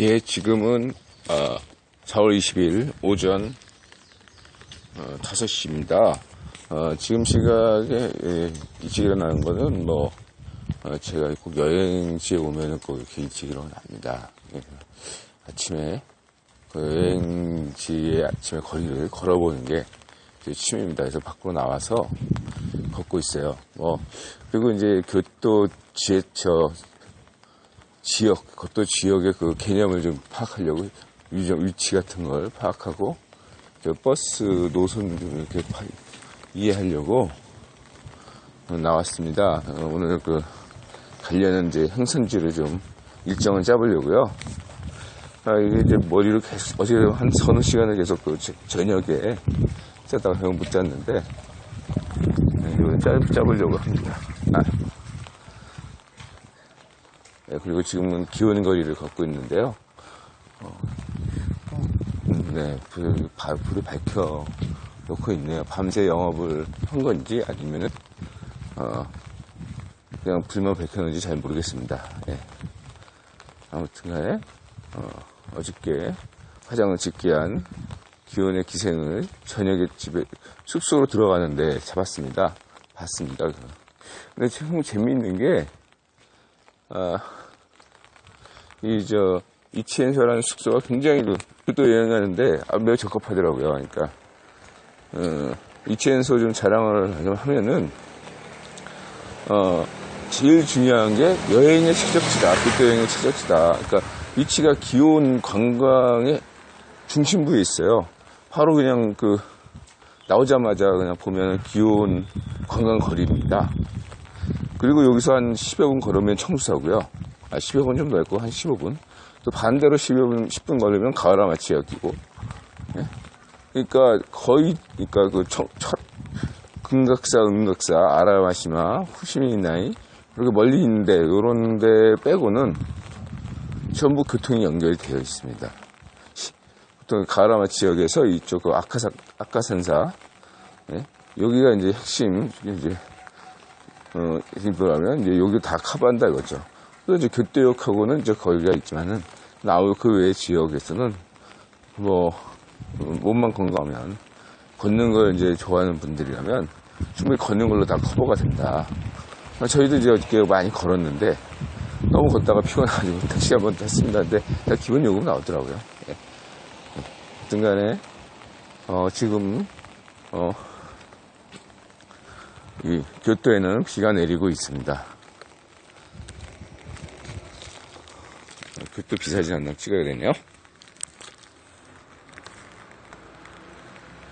예, 지금은 어, 4월 20일 오전 어, 5시입니다. 어, 지금 시각에 예, 일찍 일어나는 거는 뭐 어, 제가 꼭 여행지에 오면은 꼭 이렇게 일찍 일어납니다. 예, 아침에 그 여행지에 아침에 거리를 걸어보는 게 제 취미입니다. 그래서 밖으로 나와서 걷고 있어요. 뭐 그리고 이제 교토 지하철 지역, 그것도 지역의 그 개념을 좀 파악하려고 유정 위치 같은 걸 파악하고 저 버스 노선 좀 이렇게 파- 이해하려고 나왔습니다. 어, 오늘 그 가려는 이제 행선지를 좀 일정을 짜보려고요. 아, 이게 이제 머리를 계속, 어제 한 서너 시간을 계속 그 저- 저녁에 짜다가 결국 못 짰는데, 네, 이거 짜, 짜보려고 합니다. 아. 네, 그리고 지금은 기온 거리를 걷고 있는데요. 어, 음, 네, 불, 바- 불을 밝혀 놓고 있네요. 밤새 영업을 한 건지 아니면은, 어, 그냥 불만 밝혀놓은지 잘 모르겠습니다. 예. 아무튼 간에, 어, 어저께 화장을 짓게 한 기온의 기생을 저녁에 집에, 숙소로 들어가는데 잡았습니다. 봤습니다. 근데 참 재미있는 게, 아, 이, 저, 이치엔소라는 숙소가 굉장히 그, 또 여행하는데, 아, 매우 적합하더라고요. 그러니까, 어, 이치엔소 좀 자랑을 좀 하면은, 어, 제일 중요한 게 여행의 최적지다. 그때 여행의 최적지다. 그러니까 위치가 기온 관광의 중심부에 있어요. 바로 그냥 그, 나오자마자 그냥 보면 기온 관광 거리입니다. 그리고 여기서 한 10여 분 걸으면 청수사고요. 아, 10여 분 좀 넓고 한 15분. 또 반대로 10여 분, 10분 걸으면 가을아마치역이고. 예? 그러니까 거의, 그러니까 그 첫, 첫 금각사, 은각사, 아라마시마, 후시미나이 그렇게 멀리 있는데 요런 데 빼고는 전부 교통이 연결이 되어 있습니다. 시- 보통 가라마 지역에서 이쪽 그 아카사, 아카산사 예? 여기가 이제 핵심 이제 어, 이거라면 이제 여기 다 커버한다 이거죠. 그래서 이제 교대역하고는 이제 거리가 있지만은 나올 그외 지역에서는 뭐 어, 몸만 건강하면 걷는 걸 이제 좋아하는 분들이라면 충분히 걷는 걸로 다 커버가 된다. 저희도 이제 어저께 많이 걸었는데 너무 걷다가 피곤해가지고 택시 한번 탔습니다. 근데 다 기본 요금 나오더라고요. 예. 어떤 간에 어, 지금 어, 이 교토에는 비가 내리고 있습니다. 교토 비사진 한장 찍어야 되네요.